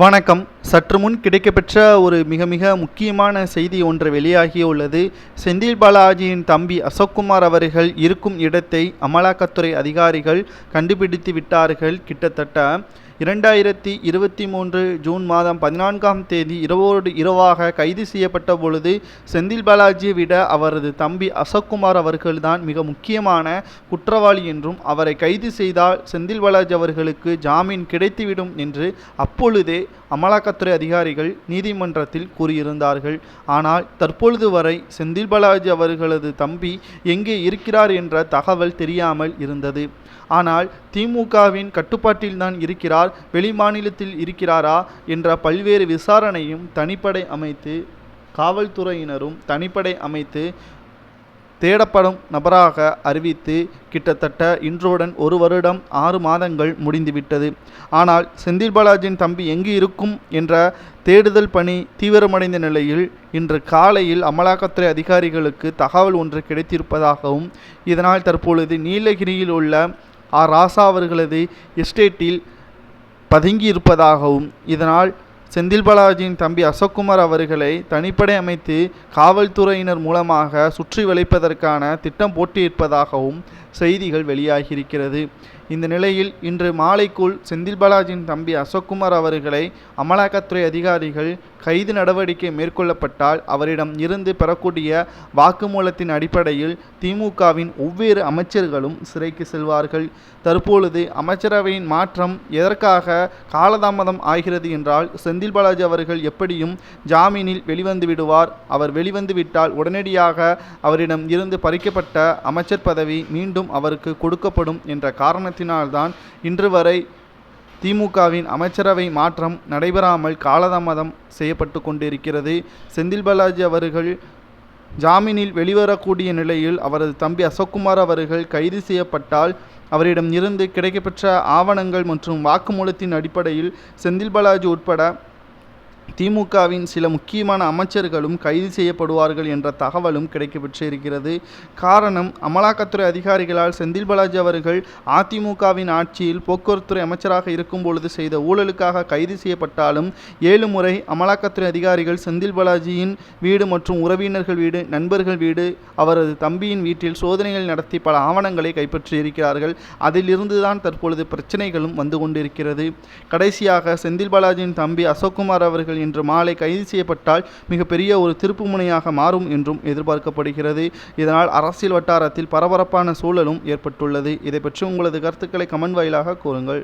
வணக்கம். சற்று முன் கிடைக்கப்பெற்ற ஒரு மிக மிக முக்கியமான செய்தி ஒன்று வெளியாகியுள்ளது செந்தில் பாலாஜியின் தம்பி அசோக்குமார் அவர்கள் இருக்கும் இடத்தை அமலாக்கத்துறை அதிகாரிகள் கண்டுபிடித்து விட்டார்கள். கிட்டத்தட்ட இரண்டாயிரத்தி இருபத்தி மூன்று ஜூன் மாதம் பதினான்காம் தேதி இரவோடு இரவாக கைது செய்யப்பட்ட பொழுது செந்தில் பாலாஜியை விட அவரது தம்பி அசோக்குமார் அவர்கள்தான் மிக முக்கியமான குற்றவாளி என்றும் அவரை கைது செய்தால் செந்தில் பாலாஜி அவர்களுக்கு ஜாமீன் கிடைத்துவிடும் என்று அப்பொழுதே அமலாக்கத்துறை அதிகாரிகள் நீதிமன்றத்தில் கூறியிருந்தார்கள். ஆனால் தற்பொழுது வரை செந்தில் பாலாஜி அவர்களது தம்பி எங்கே இருக்கிறார் என்ற தகவல் தெரியாமல் இருந்தது. ஆனால் திமுகவின் கட்டுப்பாட்டில்தான் இருக்கிறார் இருக்கிறார் வெளிமாநிலத்தில் இருக்கிறாரா என்ற பல்வேறு விசாரணையும் தனிப்படை அமைத்து காவல்துறையினரும் தனிப்படை அமைத்து தேடப்படும் நபராக அறிவித்து கிட்டத்தட்ட இன்றுடன் ஒரு வருடம் ஆறு மாதங்கள் முடிந்துவிட்டது. ஆனால் செந்தில் பாலாஜியின் தம்பி எங்கு இருக்கும் என்ற தேடுதல் பணி தீவிரமடைந்த நிலையில் இன்று காலையில் அமலாக்கத்துறை அதிகாரிகளுக்கு தகவல் ஒன்று கிடைத்திருப்பதாகவும் இதனால் தற்பொழுது நீலகிரியில் உள்ள ஆர் ராசா அவர்களது எஸ்டேட்டில் பதுங்கி இருப்பதாகவும் இதனால் செந்தில் பாலாஜியின் தம்பி அசோக்குமார் அவர்களை தனிப்படை அமைத்து காவல்துறையினர் மூலமாக சுற்றி வளைப்பதற்கான திட்டம் போட்டியிருப்பதாகவும் செய்திகள் வெளியாகியிருக்கிறது. இந்த நிலையில் இன்று மாலைக்குள் செந்தில் பாலாஜியின் தம்பி அசோக்குமார் அவர்களை அமலாக்கத்துறை அதிகாரிகள் கைது நடவடிக்கை மேற்கொள்ளப்பட்டால் அவரிடம் இருந்து பெறக்கூடிய வாக்குமூலத்தின் அடிப்படையில் திமுகவின் ஒவ்வேறு அமைச்சர்களும் சிறைக்கு செல்வார்கள். தற்பொழுது அமைச்சரவையின் மாற்றம் எதற்காக காலதாமதம் ஆகிறது என்றால் செந்தில் பாலாஜி அவர்கள் எப்படியும் ஜாமீனில் வெளிவந்து விடுவார். அவர் வெளிவந்து விட்டால் உடனடியாக அவரிடம் இருந்து பறிக்கப்பட்ட அமைச்சர் பதவி மீண்டும் அவருக்கு கொடுக்கப்படும் என்ற காரணத்தினால்தான் இன்று வரை திமுகவின் அமைச்சரவை மாற்றம் நடைபெறாமல் காலதாமதம் செய்யப்பட்டு கொண்டிருக்கிறது. செந்தில் பாலாஜி அவர்கள் ஜாமீனில் வெளிவரக்கூடிய நிலையில் அவரது தம்பி அசோக்குமார் அவர்கள் கைது செய்யப்பட்டால் அவரிடம் இருந்து கிடைக்கப்பெற்ற ஆவணங்கள் மற்றும் வாக்குமூலத்தின் அடிப்படையில் செந்தில் பாலாஜி உட்பட திமுகவின் சில முக்கியமான அமைச்சர்களும் கைது செய்யப்படுவார்கள் என்ற தகவலும் கிடைக்கப்பெற்றிருக்கிறது. காரணம் அமலாக்கத்துறை அதிகாரிகளால் செந்தில் பாலாஜி அவர்கள் அதிமுகவின் ஆட்சியில் போக்குவரத்துறை அமைச்சராக இருக்கும் பொழுது செய்த ஊழலுக்காக கைது செய்யப்பட்டாலும் ஏழு முறை அமலாக்கத்துறை அதிகாரிகள் செந்தில் பாலாஜியின் வீடு மற்றும் உறவினர்கள் வீடு நண்பர்கள் வீடு அவரது தம்பியின் வீட்டில் சோதனைகள் நடத்தி பல ஆவணங்களை கைப்பற்றியிருக்கிறார்கள். அதிலிருந்துதான் தற்பொழுது பிரச்சனைகளும் வந்து கொண்டிருக்கிறது. கடைசியாக செந்தில் பாலாஜியின் தம்பி அசோக்குமார் அவர்கள் அவர்கள் இன்று மாலை கைது செய்யப்பட்டால் மிகப்பெரிய ஒரு திருப்பு முனையாக மாறும் என்றும் எதிர்பார்க்கப்படுகிறது. இதனால் அரசியல் வட்டாரத்தில் பரபரப்பான சூழலும் ஏற்பட்டுள்ளது. இதை பற்றி உங்களது கருத்துக்களை கமெண்ட் வாயிலாக கூறுங்கள்.